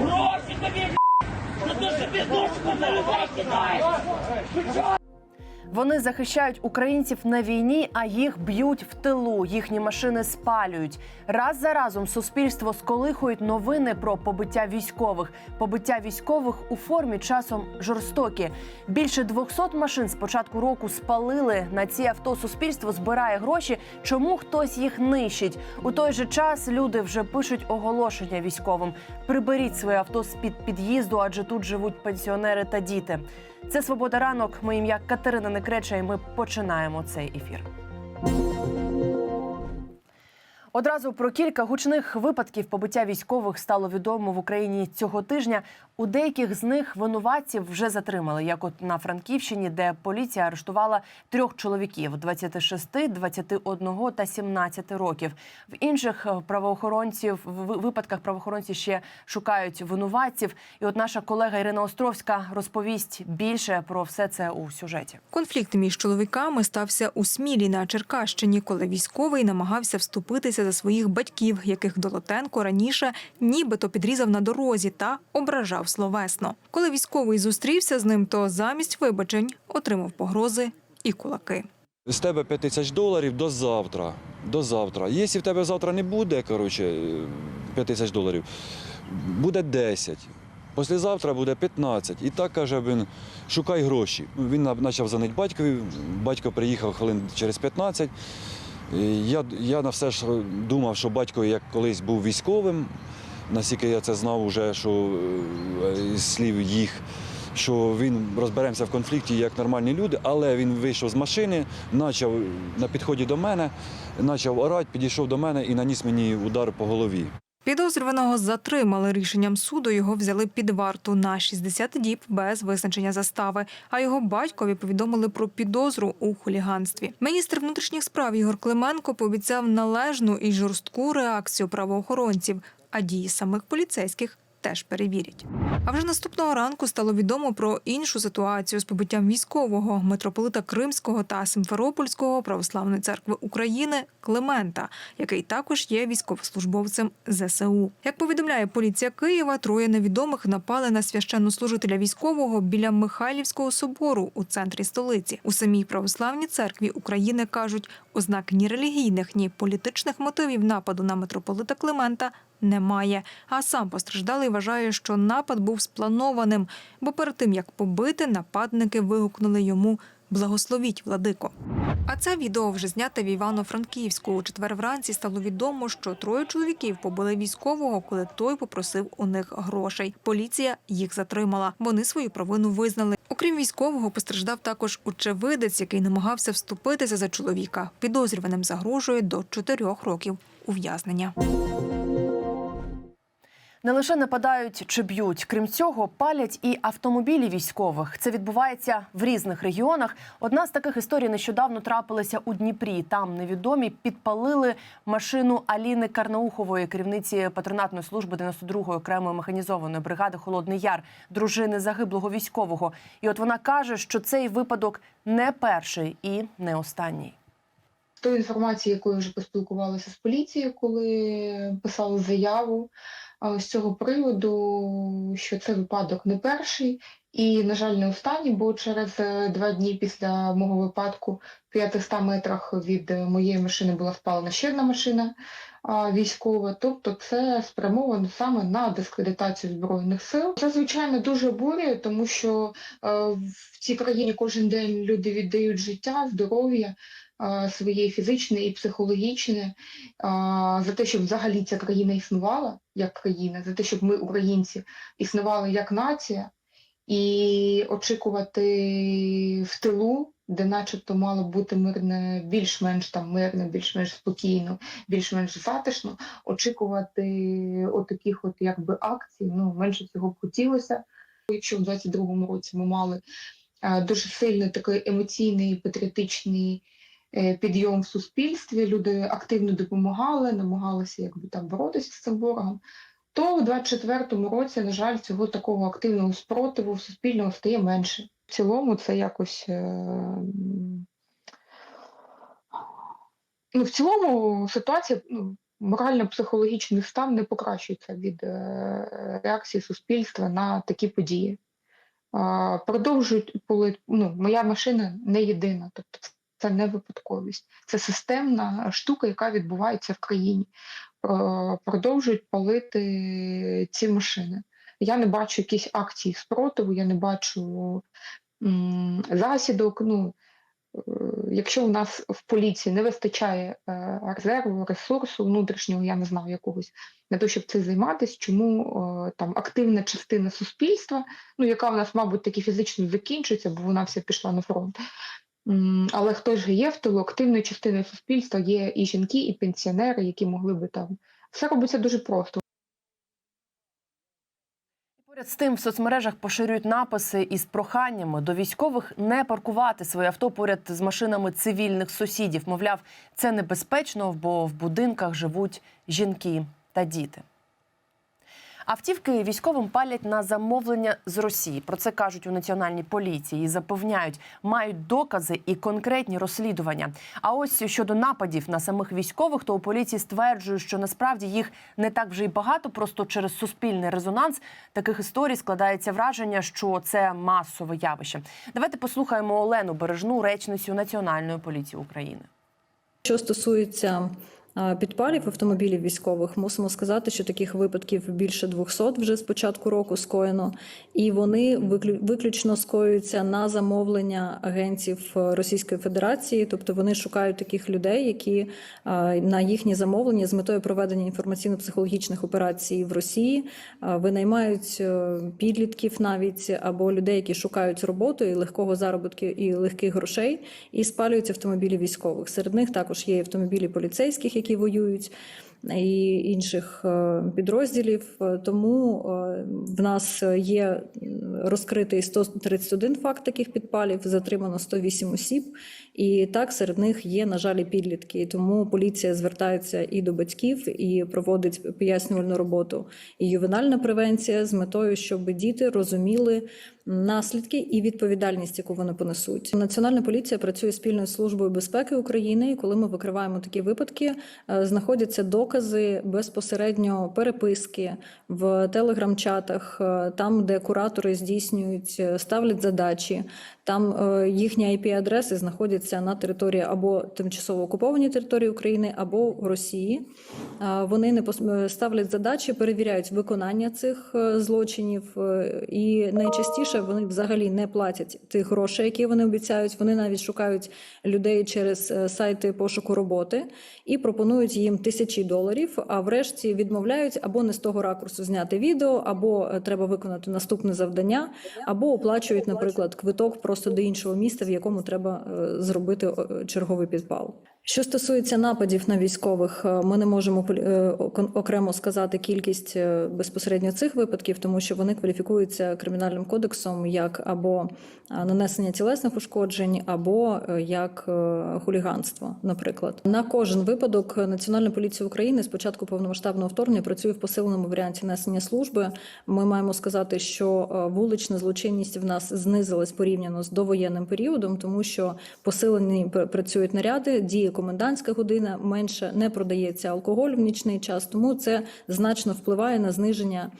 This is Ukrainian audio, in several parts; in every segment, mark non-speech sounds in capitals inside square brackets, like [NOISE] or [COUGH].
Гроші тобі, блядь, за те, що ти на людей кидаєш. Вони захищають українців на війні, а їх б'ють в тилу. Їхні машини спалюють. Раз за разом суспільство сколихують новини про побиття військових. Побиття військових у формі часом жорстокі. Більше 200 машин з початку року спалили. На ці авто суспільство збирає гроші. Чому хтось їх нищить? У той же час люди вже пишуть оголошення військовим: приберіть своє авто з під під'їзду, адже тут живуть пенсіонери та діти. Це свобода ранок. Моє ім'я Катерина Некреча, і ми починаємо цей ефір. Одразу про кілька гучних випадків побиття військових стало відомо в Україні цього тижня. У деяких з них винуватців вже затримали, як от на Франківщині, де поліція арештувала трьох чоловіків 26, 21 та 17 років. В інших е, правоохоронців в випадках правоохоронці ще шукають винуватців. І от наша колега Ірина Островська розповість більше про все це у сюжеті. Конфлікт між чоловіками стався у Смілі на Черкащині, коли військовий намагався вступитися за своїх батьків, яких Долотенко раніше нібито підрізав на дорозі та ображав словесно. Коли військовий зустрівся з ним, то замість вибачень отримав погрози і кулаки. З тебе 5 тисяч доларів до завтра. До завтра. Якщо в тебе завтра не буде, коротше, 5 тисяч доларів, буде 10. Післязавтра буде 15. І так каже він, шукай гроші. Він почав дзвонити батькові. Батько приїхав хвилин через 15. Я, я на все ж думав, що батько як колись був військовим, наскільки я це знав, уже, що е, слів їх, що він розберемося в конфлікті як нормальні люди, але він вийшов з машини, почав на підході до мене, почав орати, підійшов до мене і наніс мені удар по голові. Підозрюваного затримали рішенням суду. Його взяли під варту на 60 діб без визначення застави. А його батькові повідомили про підозру у хуліганстві. Міністр внутрішніх справ Ігор Клименко пообіцяв належну і жорстку реакцію правоохоронців, а дії самих поліцейських. Теж перевірять. А вже наступного ранку стало відомо про іншу ситуацію з побиттям військового митрополита Кримського та Симферопольського православної церкви України Климента, який також є військовослужбовцем ЗСУ. Як повідомляє поліція Києва, троє невідомих напали на священнослужителя військового біля Михайлівського собору у центрі столиці. У самій православній церкві України кажуть, ознак ні релігійних, ні політичних мотивів нападу на митрополита Климента немає. А сам постраждалий вважає, що напад був спланованим, бо перед тим як побити, нападники вигукнули йому Благословіть, владико. А це відео вже зняте в Івано-Франківську. У четвер вранці стало відомо, що троє чоловіків побили військового, коли той попросив у них грошей. Поліція їх затримала. Вони свою провину визнали. Окрім військового, постраждав також очевидець, який намагався вступитися за чоловіка. Підозрюваним загрожує до чотирьох років ув'язнення. Не лише нападають чи б'ють, крім цього, палять і автомобілі військових. Це відбувається в різних регіонах. Одна з таких історій нещодавно трапилася у Дніпрі. Там невідомі підпалили машину Аліни Карнаухової, керівниці патронатної служби 92-ї окремої механізованої бригади Холодний Яр, дружини загиблого військового. І от вона каже, що цей випадок не перший і не останній. Тої інформації, якою вже поспілкувалися з поліцією, коли писали заяву з цього приводу, що це випадок не перший і, на жаль, не останній, бо через е, два дні після мого випадку в 500 метрах від моєї машини була спалена ще одна машина військова. Тобто це спрямовано саме на дискредитацію збройних сил. Це звичайно дуже обурює, тому що е, в цій країні кожен день люди віддають життя, здоров'я своє фізичне і психологічне, за те, щоб взагалі ця країна існувала як країна, за те, щоб ми, українці, існували як нація, і очікувати в тилу, де начебто мало бути мирне, більш-менш там мирне, більш-менш спокійно, більш-менш затишно, очікувати отаких от якби акцій, ну менше цього б хотілося. Якщо в 22-му році ми мали дуже сильний такий емоційний, патріотичний підйом в суспільстві, люди активно допомагали, намагалися якби там боротися з цим ворогом. То в 24-му році, на жаль, цього такого активного спротиву суспільного стає менше. В цілому це якось. е, Ну, в цілому ситуація ну, морально-психологічний стан не покращується від е, реакції суспільства на такі події. Продовжують ну, моя машина не єдина, тобто це не випадковість, це системна штука, яка відбувається в країні. Продовжують палити ці машини. Я не бачу якісь акції спротиву, я не бачу засідок. Ну, е, якщо у нас в поліції не вистачає е, резерву, ресурсу внутрішнього, я не знаю якогось для того, щоб цим займатися, чому е, там активна частина суспільства, ну яка в нас, мабуть, таки фізично закінчується, бо вона вся пішла на фронт. Але хтось же є в тилу, активною частиною суспільства є і жінки, і пенсіонери, які могли би там. Все робиться дуже просто. Поряд з тим в соцмережах поширюють написи із проханнями до військових не паркувати своє авто поряд з машинами цивільних сусідів. Мовляв, це небезпечно, бо в будинках живуть жінки та діти. Автівки військовим палять на замовлення з Росії. Про це кажуть у національній поліції і запевняють, мають докази і конкретні розслідування. А ось щодо нападів на самих військових, то у поліції стверджують, що насправді їх не так вже й багато. Просто через суспільний резонанс таких історій складається враження, що це масове явище. Давайте послухаємо Олену Бережну, речницю Національної поліції України. Що стосується підпалів автомобілів військових, мусимо сказати, що таких випадків більше 200 вже з початку року скоєно, і вони виклю- виключно скоюються на замовлення агентів е, Російської Федерації, тобто вони шукають таких людей, які на їхні замовлення з метою проведення інформаційно-психологічних операцій в Росії винаймають е, підлітків навіть або людей, які шукають роботу і легкого заробітку і легких грошей, і спалюють автомобілі військових. Серед них також є автомобілі поліцейських, які воюють. І інших е, підрозділів, Е, тому е, в нас є розкритий 131 факт таких підпалів, затримано 108 осіб, і так серед них є, на жаль, і підлітки. Тому поліція звертається і до батьків, і проводить пояснювальну роботу, і ювенальна превенція з метою, щоб діти розуміли наслідки і відповідальність, яку вони понесуть. Національна поліція працює спільно з службою безпеки України. І коли ми викриваємо такі випадки, е, знаходяться докази безпосередньо переписки в телеграм-чатах, е, там, де куратори здійснюють, е, ставлять задачі. Там е, їхні IP-адреси знаходяться на території або тимчасово окупованій території України, або Росії. Вони не е, ставлять задачі, перевіряють виконання цих е, злочинів, і найчастіше вони взагалі не платять тих грошей, які вони обіцяють. Вони навіть шукають людей через сайти пошуку роботи і пропонують їм тисячі доларів. А врешті відмовляють або не з того ракурсу зняти відео, або треба виконати наступне завдання, або оплачують, наприклад, квиток просто до іншого міста, в якому треба е, зробити е, черговий підпал. Що стосується нападів на військових, е, ми не можемо е, окремо сказати кількість е, безпосередньо цих випадків, тому що вони кваліфікуються кримінальним кодексом як або нанесення тілесних ушкоджень, або як хуліганство. Наприклад, на кожен випадок Національна поліція України з початку повномасштабного вторгнення працює в посиленому варіанті несення служби. Ми маємо сказати, що вулична злочинність в нас знизилась порівняно з довоєнним періодом, тому що посилені пр- працюють наряди, комендантська година, менше не продається алкоголь в нічний час, тому це значно впливає на зниження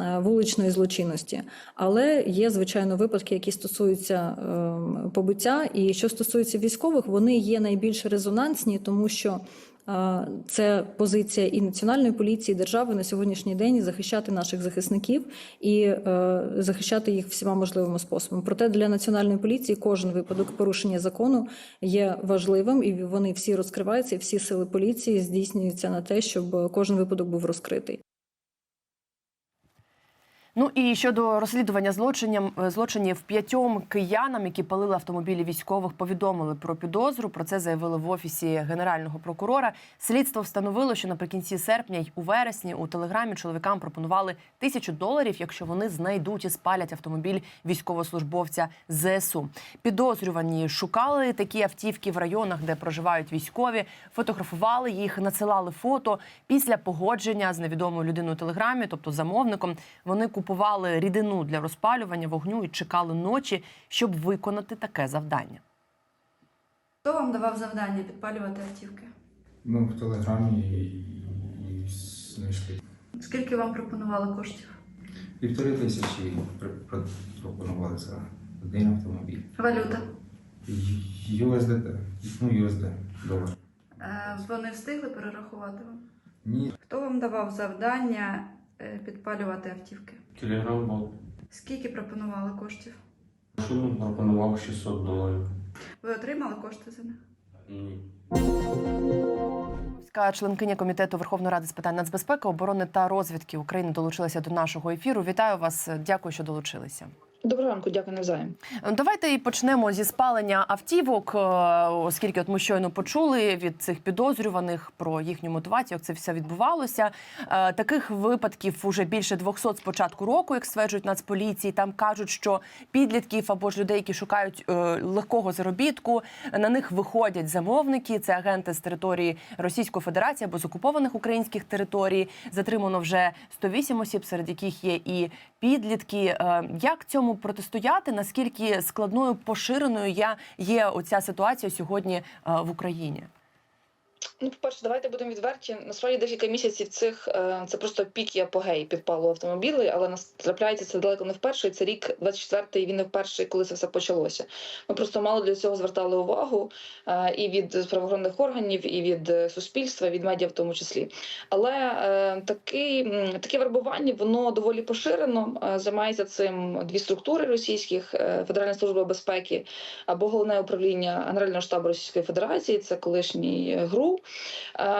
е, вуличної злочинності. Але є звичайно випадки, які стосуються е, побиття. І що стосується військових, вони є найбільш резонансні, тому що. Це позиція і національної поліції і держави на сьогоднішній день захищати наших захисників і е, захищати їх всіма можливими способами. Проте для національної поліції кожен випадок порушення закону є важливим, і вони всі розкриваються, і всі сили поліції здійснюються на те, щоб кожен випадок був розкритий. Ну і щодо розслідування злочинів, злочинів п'ятьом киянам, які палили автомобілі військових, повідомили про підозру. Про це заявили в офісі генерального прокурора. Слідство встановило, що наприкінці серпня й у вересні у телеграмі чоловікам пропонували тисячу доларів, якщо вони знайдуть і спалять автомобіль військовослужбовця ЗСУ. Підозрювані шукали такі автівки в районах, де проживають військові, фотографували їх, надсилали фото. Після погодження з невідомою людиною у телеграмі, тобто замовником, вони купували рідину для розпалювання вогню і чекали ночі, щоб виконати таке завдання. Хто вам давав завдання підпалювати автівки? Ну, в Телеграмі знижки. Скільки вам пропонували коштів? Півтори тисячі пропонували за один автомобіль. Валюта. USDT, ну USD, долар. Е, Вони встигли перерахувати вам? Ні, Хто вам давав завдання е, підпалювати автівки? Телеграм-бот. Скільки пропонували коштів? Сума пропонував 600 доларів. Ви отримали кошти за них? Ні. Членкиня комітету Верховної Ради з питань нацбезпеки, оборони та розвідки України долучилася до нашого ефіру. Вітаю вас. Дякую, що долучилися. Доброго ранку, дякую навзаєм. Давайте і почнемо зі спалення автівок, е, оскільки от ми щойно почули від цих підозрюваних про їхню мотивацію, як це все відбувалося. Е, Таких випадків уже більше 200 з початку року, як стверджують Нацполіції. Там кажуть, що підлітків або ж людей, які шукають е, легкого заробітку, на них виходять замовники. Це агенти з території Російської Федерації або з окупованих українських територій. Затримано вже 108 осіб, серед яких є і підлітки. Е, Як цьому протистояти? Наскільки складною поширеною є оця ситуація сьогодні е, в Україні? Ну, по-перше, давайте будемо відверті. Насправді декілька місяців цих е, це просто пік і апогей підпалу автомобілей, але нас трапляється це далеко не вперше. і Це рік 24-й, він не вперше, коли це все почалося. Ми просто мало для цього звертали увагу е, і від правоохоронних органів, і від е, суспільства, і від медіа в тому числі. Але такий, таке вербування воно доволі поширено. Займається цим дві структури російських: Федеральна служба безпеки або головне управління Генерального штабу Російської Федерації, це колишній ГРУ,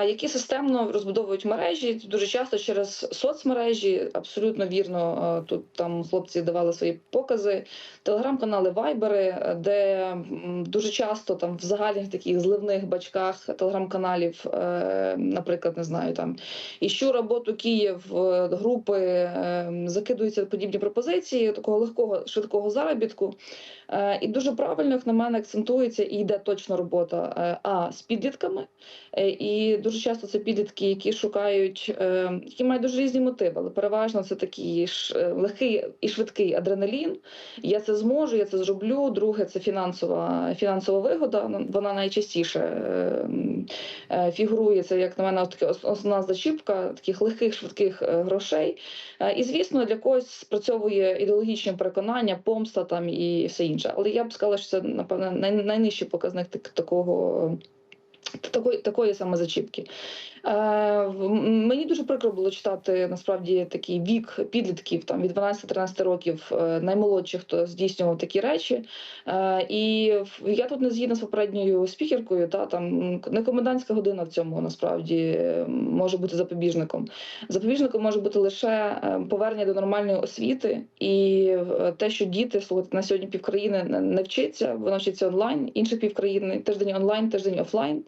які системно розбудовують мережі дуже часто через соцмережі. Абсолютно вірно, е, тут там хлопці давали свої покази, телеграм-канали, вайбери, е, де дуже часто там в загальних таких зливних бачках телеграм-каналів, е, наприклад, не знаю, там іщу роботу Київ е, групи е, закидуються подібні пропозиції такого легкого швидкого заробітку. Е, І дуже правильно, як на мене, акцентується і йде точно робота е, а з підлітками. Е, І дуже часто це підлітки, які шукають, е, які мають дуже різні мотиви, але переважно це такий ж е, легкий і швидкий адреналін. Я це зможу, я це зроблю. Друге, це фінансова фінансова вигода. Ну, Вона найчастіше фігурує. Це, як на мене, така основна зачіпка таких легких швидких грошей. І звісно, для когось спрацьовує ідеологічне переконання, помста там і все інше. Але я б сказала, що це напевно найнижчий показник такого. Такої, такої саме зачіпки. Е, мені дуже прикро було читати насправді такий вік підлітків там від 12-13 років, е, наймолодших, хто здійснював такі речі. Е, і я тут не згідна з попередньою спікеркою. Та там не комендантська година в цьому насправді може бути запобіжником. Запобіжником може бути лише е, повернення до нормальної освіти і е, те, що діти слухайте, на сьогодні півкраїни не- вчиться, воно вчиться онлайн, інші півкраїни тиждень онлайн, тиждень офлайн.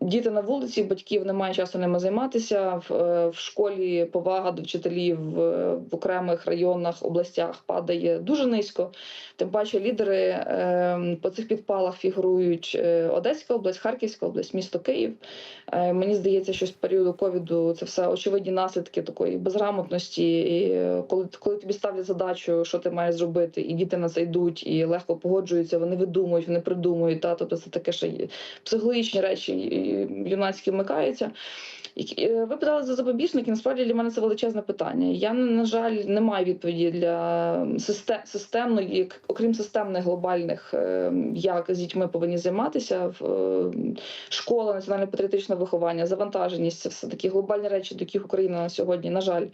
Діти на вулиці, батьків немає часу ними займатися. В, е, школі повага до вчителів е, в окремих районах, областях падає дуже низько. Тим паче лідери е, по цих підпалах фігурують е, Одеська область, Харківська область, місто Київ. Мені здається, що з періоду ковіду це все очевидні наслідки такої безграмотності. І коли, коли тобі ставлять задачу, що ти маєш зробити, і діти на це йдуть і легко погоджуються, вони видумують, вони придумують. Та тобто це таке ще психологічні речі юнацькі вмикаються. Е, Ви питали за запобіжники. Насправді для мене це величезне питання. Я на жаль не маю відповіді для систем, системної, окрім системних глобальних, е, як з дітьми повинні займатися в е, школа, національне патріотичне виховання, завантаженість це все такі глобальні речі, до яких Україна на сьогодні, на жаль.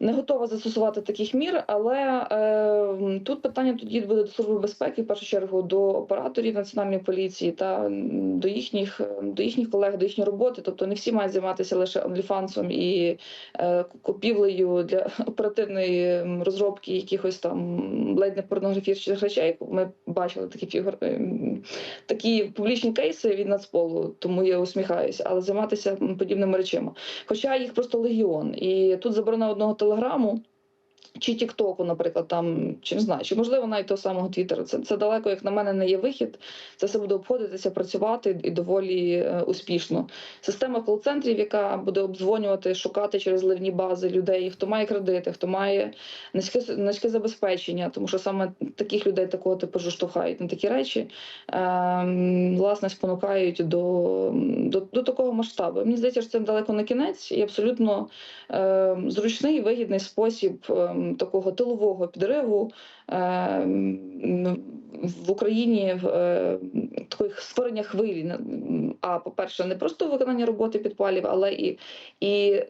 Не готова застосувати таких мір, але е, тут питання тоді буде до служби безпеки, в першу чергу до операторів національної поліції та до їхніх до їхніх колег, до їхньої роботи. Тобто не всі мають займатися лише онліфансом і е, купівлею для [LAUGHS] оперативної розробки якихось там ледь не порнографічних речей. Ми бачили такі фігур, ем, такі публічні кейси від Нацполу, тому я усміхаюся, але займатися подібними речами. Хоча їх просто легіон, і тут заборона одного телеграму. Чи Тіктоку, наприклад, там чи не знаю, чи можливо навіть того самого Твіттера. Це це далеко, як на мене, не є вихід. Це все буде обходитися, працювати і доволі е, успішно. Система кол-центрів, яка буде обдзвонювати, шукати через ливні бази людей, хто має кредити, хто має низьке низьке забезпечення, тому що саме таких людей такого типу штовхають на такі речі, е, власне спонукають до, до, до такого масштабу. Мені здається, що це далеко не кінець і абсолютно е, зручний вигідний спосіб е, такого тилового підриву е, в Україні е, таких створення хвилі. А по-перше, не просто виконання роботи підпалів, але і, і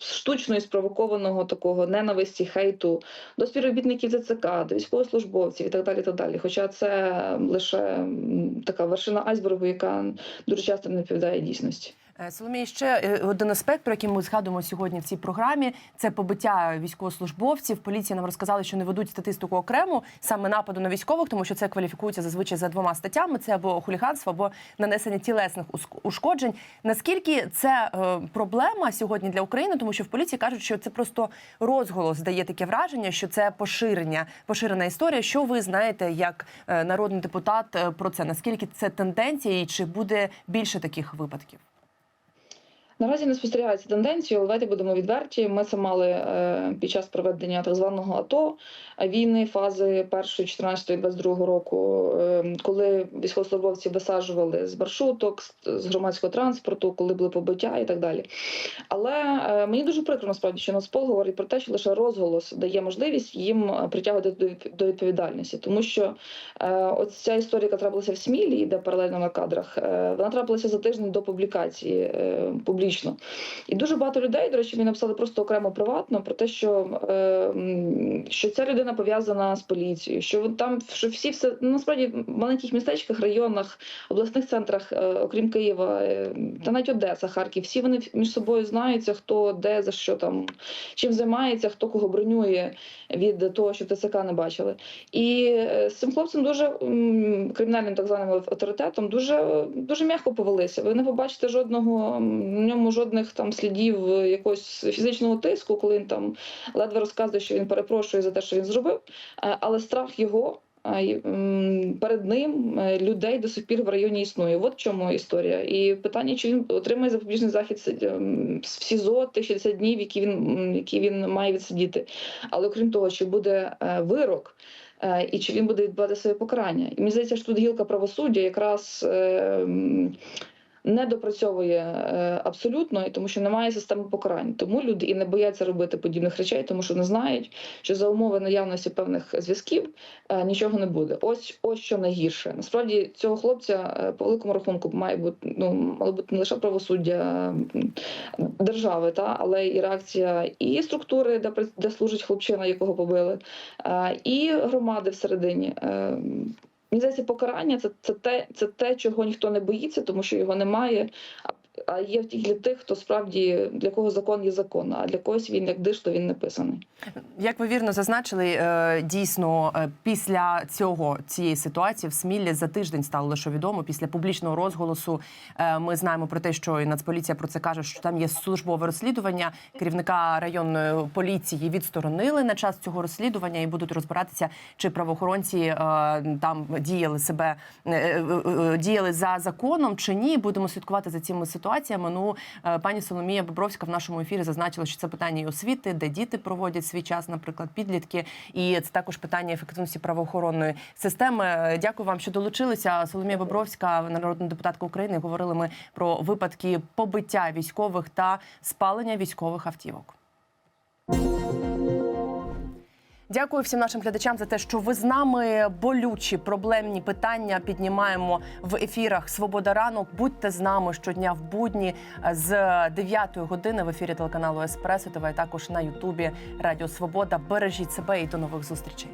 штучно і спровокованого такого ненависті, хейту до співробітників ЗЦК, до військовослужбовців і так далі. так далі. Хоча це лише така вершина айсбергу, яка дуже часто не відповідає дійсності. Е, Соломія, ще е, один аспект, про який ми згадуємо сьогодні в цій програмі, це побиття військовослужбовців. Поліція нам розказала, що не ведуть статистику окремо саме нападу на військових, тому що це кваліфікується зазвичай за двома статтями: це або хуліганство, або нанесення тілесних ушкоджень. Наскільки це е, проблема сьогодні для України, тому що в поліції кажуть, що це просто розголос дає таке враження, що це поширення, поширена історія. Що ви знаєте як народний депутат про це? Наскільки це тенденція, і чи буде більше таких випадків? Наразі не спостерігається тенденцію, але давайте будемо відверті. Ми це мали е, під час проведення так званого АТО війни, фази першої, 14 22 року, е, коли військовослужбовці висаджували з маршруток, з- громадського транспорту, коли були побиття і так далі. Але е, мені дуже прикро насправді, що Нацпол говорить про те, що лише розголос дає можливість їм притягувати до відповідальності, тому що ось ця історія, яка трапилася в Смілі, йде паралельно на кадрах, вона трапилася за тиждень до публікації е, публічно. І дуже багато людей, до речі, мені написали просто окремо приватно про те, що, е, що ця людина пов'язана з поліцією, що там що всі все ну, насправді в маленьких містечках, районах, обласних центрах, е, окрім Києва, е, та навіть Одеса, Харків, всі вони між собою знаються, хто де за що там чим займається, хто кого бронює від того, що ТЦК не бачили. І е, з цим хлопцем дуже кримінальним так званим авторитетом дуже дуже м'яко повелися. Ви не побачите жодного м, ньому жодних там слідів е, якогось фізичного тиску, коли він там ледве розказує, що він перепрошує за те, що він зробив. Е, Але страх його. е, Перед ним людей до сих пір в районі існує. От в чому історія. І питання, чи він отримає запобіжний захід в СІЗО тих 60 днів, які він, які він має відсидіти. Але окрім того, чи буде вирок, і чи він буде відбувати своє покарання. І мені здається, що тут гілка правосуддя якраз. Не допрацьовує е, абсолютно, і тому що немає системи покарань. Тому люди і не бояться робити подібних речей, тому що не знають, що за умови наявності певних зв'язків е, нічого не буде. Ось ось що найгірше. Насправді цього хлопця е, по великому рахунку має бути ну мало бути не лише правосуддя держави, та але і реакція і структури, де де служить хлопчина, якого побили, і громади всередині. Мені здається, покарання це, це те, це те, чого ніхто не боїться, тому що його немає. А, а є для тих, хто справді для кого закон є закон, а для когось він як дишло він не писаний. Як ви вірно зазначили, е, дійсно е, після цього цієї ситуації в Сміллі за тиждень стало лише відомо. Після публічного розголосу е, ми знаємо про те, що і Нацполіція про це каже, що там є службове розслідування. Керівника районної поліції відсторонили на час цього розслідування і будуть розбиратися, чи правоохоронці там діяли себе діяли за законом чи ні. Будемо слідкувати за цими ситуаціями. Ну е, пані Соломія Бобровська в нашому ефірі зазначила, що це питання і освіти, де діти проводять свій час, наприклад, підлітки, і це також питання ефективності правоохоронної системи. Е, Дякую вам, що долучилися. Соломія Бобровська, народна депутатка України. Говорили ми про випадки побиття військових та спалення військових автівок. Дякую всім нашим глядачам за те, що ви з нами болючі проблемні питання піднімаємо в ефірах Свобода ранок. Будьте з нами щодня в будні з 9 години в ефірі телеканалу Еспресо ТВ, також на Ютубі Радіо Свобода. Бережіть себе і до нових зустрічей.